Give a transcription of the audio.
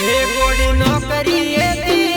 હે ગોડી નોકરી એ